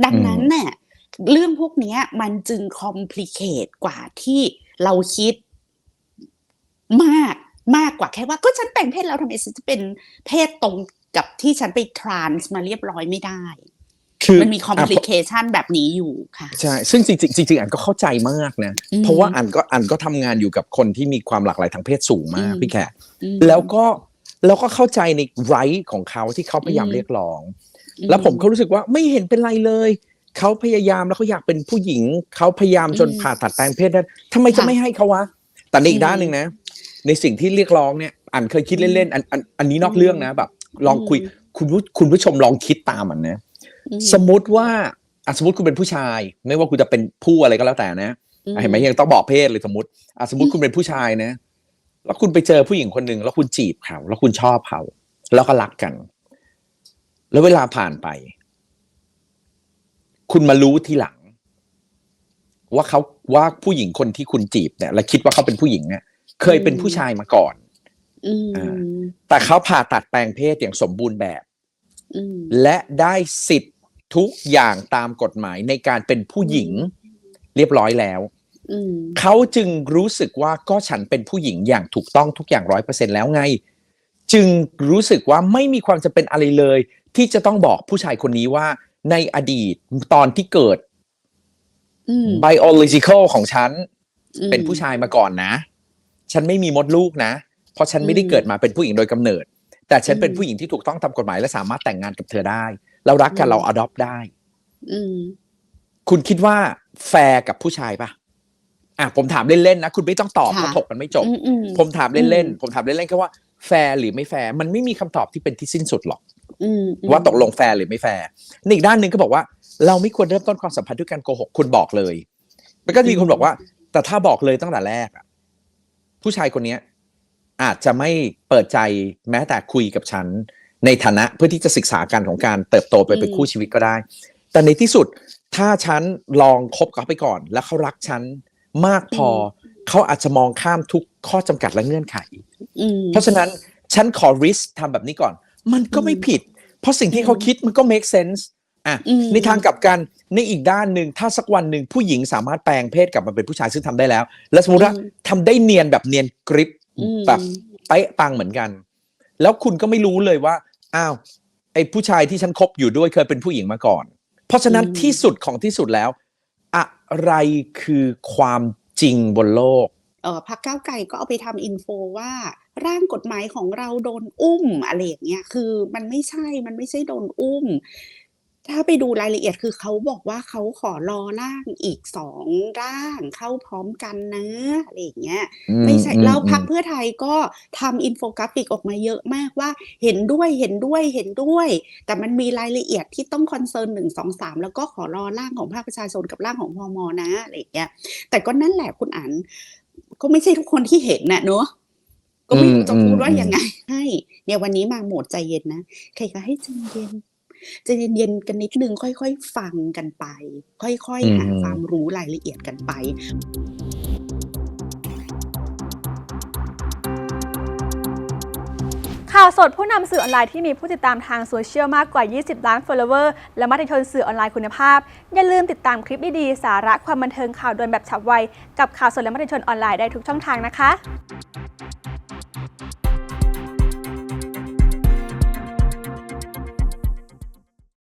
เรื่องพวกเนี้ยมันจึงคอมพลีเคทกว่าที่เราคิดมากมากกว่าแค่ว่า ก็ฉันแปลงเพศแล้วทำไมฉันจะเป็นเพศตรงกับที่ฉันไปทรานส์มาเรียบร้อยไม่ได้คือมันมีคอมพลีเคชันแบบนี้อยู่ค่ะใช่ซึ่งจริงๆจริงๆอันก็เข้าใจมากนะอืมเพราะว่าอันก็อันก็ทำงานอยู่กับคนที่มีความหลากหลายทางเพศสูงมากอืมพี่แขกอืมแล้วก็แล้วก็เข้าใจในไรของเขาที่เขาพยายามอืมเรียกร้อง แล้วผมก็รู้สึกว่าไม่เห็นเป็นไรเลยเขาพยายามแล้วเขาอยากเป็นผู้หญิงเขาพยายามจนอืมผ่าตัดแปลงเพศได้ทำไมจะค่ะไม่ให้เขาวะแต่ในอีอืกมด้านหนึ่งนะ ในสิ่งที่เรียกร้องเนี่ยอันเคยคิดเล่นๆอันอันอันนี้นอกอืมเรื่องนะแบบ ลองคุยอืมคุณผู้คุณผู้ชมลองคิดตามมันนะอืมสมมติว่าอะสมมติคุณเป็นผู้ชาย ไม่ว่าคุณจะเป็นผู้อะไรก็แล้วแต่นะอืเห็นไหมยังต้องบอกเพศเลยสมมติอะสมมติคุณเป็นผู้ชายนะ แล้วคุณไปเจอผู้หญิงคนหนึ่งแล้วคุณจีบเขาแล้วคุณชอบเขาแล้วก็รักกัน แล้วเวลาผ่านไป คุณมารู้ทีหลัง ว่าเขาว่าผู้หญิงคนที่คุณจีบเนี่ย และคิดว่าเขาเป็นผู้หญิงเนี่ยเคยเป็นผู้ชายมาก่อนอืมอ่าแต่เขาผ่าตัดแปลงเพศอย่างสมบูรณ์แบบอืมและได้สิทธิ์ทุกอย่างตามกฎหมายในการเป็นผู้หญิงเรียบร้อยแล้วอืมเขาจึงรู้สึกว่าก็ฉันเป็นผู้หญิงอย่างถูกต้องทุกอย่างร้อยเปอร์เซ็นแล้วไง จึงรู้สึกว่าไม่มีความจำเป็นอะไรเลย ที่จะต้องบอกผู้ชายคนนี้ว่าในอดีตตอนที่เกิดอืม biological ของฉันอืมเป็นผู้ชายมาก่อนนะ ฉันไม่มีมดลูกนะ เพราะฉันไม่ได้อืมเกิดมาเป็นผู้หญิงโดยกำเนิด แต่ฉันเป็นอืมผู้หญิงที่ถูกต้องตามกฎหมายและสามารถแต่งงานกับเธอได้ เรารักกันอืมเรา adopt ได้อืมคุณคิดว่าแฟร์กับผู้ชายปะอะผมถามเล่นๆนะ คุณไม่ต้องตอบเพราะถกกันไม่จบอืมอืมผมถามเล่นอืมๆผมถามเล่นๆแค่ว่า แฟร์หรือไม่แฟร์มันไม่มีคำตอบที่เป็นที่สิ้นสุดหรอกอืมว่าตกลงแฟร์หรือไม่แฟร์ในอีกด้านหนึ่งก็บอกว่า เราไม่ควรเริ่มต้นความสัมพันธ์ด้วยการโกหกคุณบอกเลยมันก็จะมีคนบอกว่า แต่ถ้าบอกเลยตั้งแต่แรกอะผู้ชายคนเนี้ย อาจจะไม่เปิดใจแม้แต่คุยกับฉัน ในฐานะเพื่อที่จะศึกษาการของการเติบโตไปเป็นคู่ชีวิตก็ได้ แต่ในที่สุดถ้าฉันลองคบกับเขาไปก่อน แล้วเขารักฉันมากพออเขาอาจจะมองข้ามทุกข้อจำกัดและเงื่อนไขอืม เพราะฉะนั้นฉันขอ risk ทำแบบนี้ก่อน มันก็ไม่อืมผิด เพราะสิ่งที่เขาคิดมันก็ make sense อะอืมในทางกลับกันในอีกด้านหนึ่งถ้าสักวันหนึ่งผู้หญิงสามารถแปลงเพศกลับมาเป็นผู้ชายซึ่งทำได้แล้ว และสมมติว่าอืมทำได้เนียนแบบเนียนกริปอืมแบบเป๊ะปังเหมือนกัน แล้วคุณก็ไม่รู้เลยว่าอ้าวไอ้ผู้ชายที่ฉันคบอยู่ด้วยเคยเป็นผู้หญิงมาก่อน เพราะฉะนั้นอืมที่สุดของที่สุดแล้ว อะไรคือความจริงบนโลกเออพักก้าวไก่ก็เอาไปทำอินโฟว่า ร่างกฎหมายของเราโดนอุ้มอะไรอย่างเงี้ยคือมันไม่ใช่มันไม่ใช่โดนอุ้ม ถ้าไปดูรายละเอียดคือเขาบอกว่าเขาขอรอร่างอีกสองร่างเข้าพร้อมกันนะอะไรอย่างเงี้ย ไม่ใช่อืแล้วพรรคอืมเพื่อไทยก็ทำอินโฟกราฟิกออกมาเยอะมากว่าเห็นด้วยเห็นด้วยเห็นด้วย แต่มันมีรายละเอียดที่ต้องคอนเซิร์นหนึ่งสองสามแล้วก็ขอรอร่างของภาคประชาชนกับร่างของพมนะอะไรอย่างเงี้ยแต่ก็นั่นแหละคุณอันก็ไม่ใช่ทุกคนที่เห็นน่ะเนอะ ก็ไม่รู้จะพูดว่ายังไง ให้เนี่ยวันนี้มาโหมดใจเย็นนะใครก็ให้ใจเย็นใจเย็นๆกันนิดนึงค่อยๆ ฟังกันไป ค่อยๆหาอืมความรู้รายละเอียดกันไปข่าวสดผู้นำสื่อออนไลน์ที่มีผู้ติดตามทางโซเชียลมากกว่า 20 ล้าน follower และมติชนสื่อออนไลน์คุณภาพ อย่าลืมติดตามคลิปดีๆ สาระความบันเทิงข่าวด่วนแบบฉับไว กับข่าวสดและมติชนออนไลน์ได้ทุกช่องทางนะคะ